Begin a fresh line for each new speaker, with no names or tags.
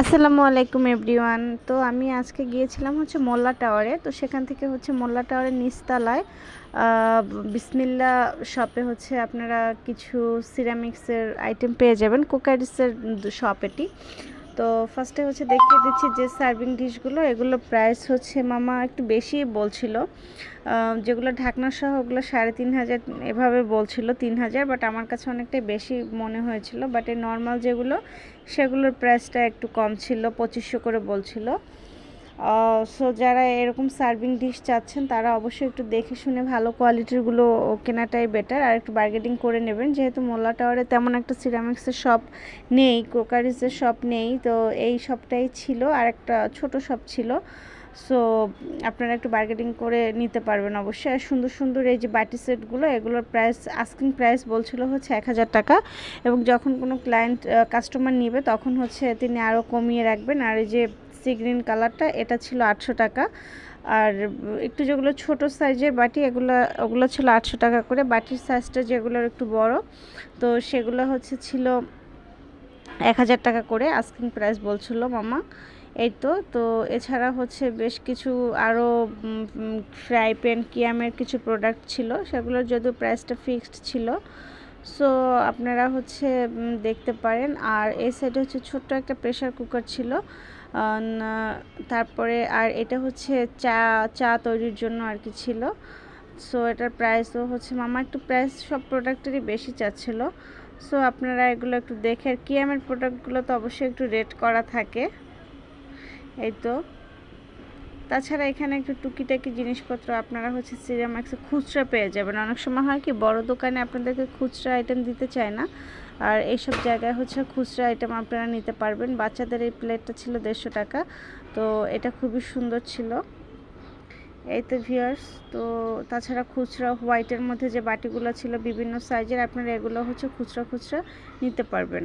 আসসালামু আলাইকুম এভরিওয়ান। তো আমি আজকে গিয়েছিলাম হচ্ছে মোল্লা টাওয়ারে। তো সেখান থেকে হচ্ছে মোল্লা টাওয়ারের নিচতলায় বিসমিল্লা শপে হচ্ছে আপনারা কিছু সিরামিক্সের আইটেম পেয়ে যাবেন। কোকারিসের শপ এটি। তো ফার্স্টে হচ্ছে দেখিয়ে দিচ্ছি যে সার্ভিং ডিশগুলো এগুলো প্রাইস হচ্ছে মামা একটু বেশি বলছিল। যেগুলো ঢাকনা সহ ওগুলো সাড়ে তিন হাজার এভাবে বলছিল, তিন হাজার বাট আমার কাছে অনেকটাই বেশি মনে হয়েছিল। বাট এই নর্মাল যেগুলো, সেগুলোর প্রাইসটা একটু কম ছিল, পঁচিশশো করে বলছিল। সো যারা এরকম সার্ভিং ডিশ চাচ্ছেন, তারা অবশ্যই একটু দেখে শুনে ভালো কোয়ালিটিরগুলো কেনাটাই বেটার আর একটু বার্গেটিং করে নেবেন। যেহেতু মোল্লা টাওয়ারে তেমন একটা সিরামিক্সের শপ নেই ক্রোকারিজের শপ নেই, তো এই শপটাই ছিল, আর একটা ছোট শপ ছিল। সো আপনারা একটু বার্গেটিং করে নিতে পারবেন অবশ্যই। আর সুন্দর সুন্দর এই যে বাটি সেটগুলো এগুলোর প্রাইস আস্কিং প্রাইস বলছিল হচ্ছে এক হাজার টাকা। এবং যখন কোনো ক্লায়েন্ট কাস্টমার নেবে, তখন হচ্ছে তিনি আরও কমিয়ে রাখবেন। আর এই যে সি গ্রিন কালারটা, এটা ছিল আটশো টাকা। আর একটু যেগুলো ছোট সাইজের বাটি, এগুলো, ওগুলো ছিল আটশো টাকা করে। বাটির সাইজটা যেগুলোর একটু বড়, তো সেগুলো হচ্ছে ছিল এক হাজার টাকা করে। আস্কিং প্রাইস বলছিল মামা, এই তো। তো এছাড়া হচ্ছে বেশ কিছু আরও ফ্রাই প্যান কিয়ামের কিছু প্রোডাক্ট ছিল। সেগুলোর যদিও প্রাইসটা ফিক্সড ছিল সো আপনারা হচ্ছে দেখতে পারেন। আর এই সাইডে হচ্ছে ছোট্ট একটা প্রেসার কুকার ছিল। তারপরে আর এটা হচ্ছে চা চা তৈরির জন্য আর কি ছিল। সো এটার প্রাইসও হচ্ছে, মামা একটু প্রাইস সব প্রোডাক্টেরই বেশি চাচ্ছিল। সো আপনারা এগুলো একটু দেখে আর কিয়ামের প্রোডাক্টগুলো তো অবশ্যই একটু রেট করা থাকে। এই তো। তাছাড়া এখানে একটু টুকিটাকি জিনিসপত্র আপনারা হচ্ছে সিরামাক্সে খুচরা পেয়ে যাবেন। অনেক সময় হয় কি, বড় দোকানে আপনাদেরকে খুচরা আইটেম দিতে চায় না। আর এইসব জায়গায় হচ্ছে খুচরা আইটেম আপনারা নিতে পারবেন। বাচ্চাদের এই প্লেটটা ছিল দেড়শো টাকা। তো এটা খুবই সুন্দর ছিল। এই তো ভিউয়ার্স তো তাছাড়া খুচরা হোয়াইটের মধ্যে যে বাটিগুলো ছিল বিভিন্ন সাইজের আপনারা এগুলো হচ্ছে খুচরা খুচরা নিতে পারবেন।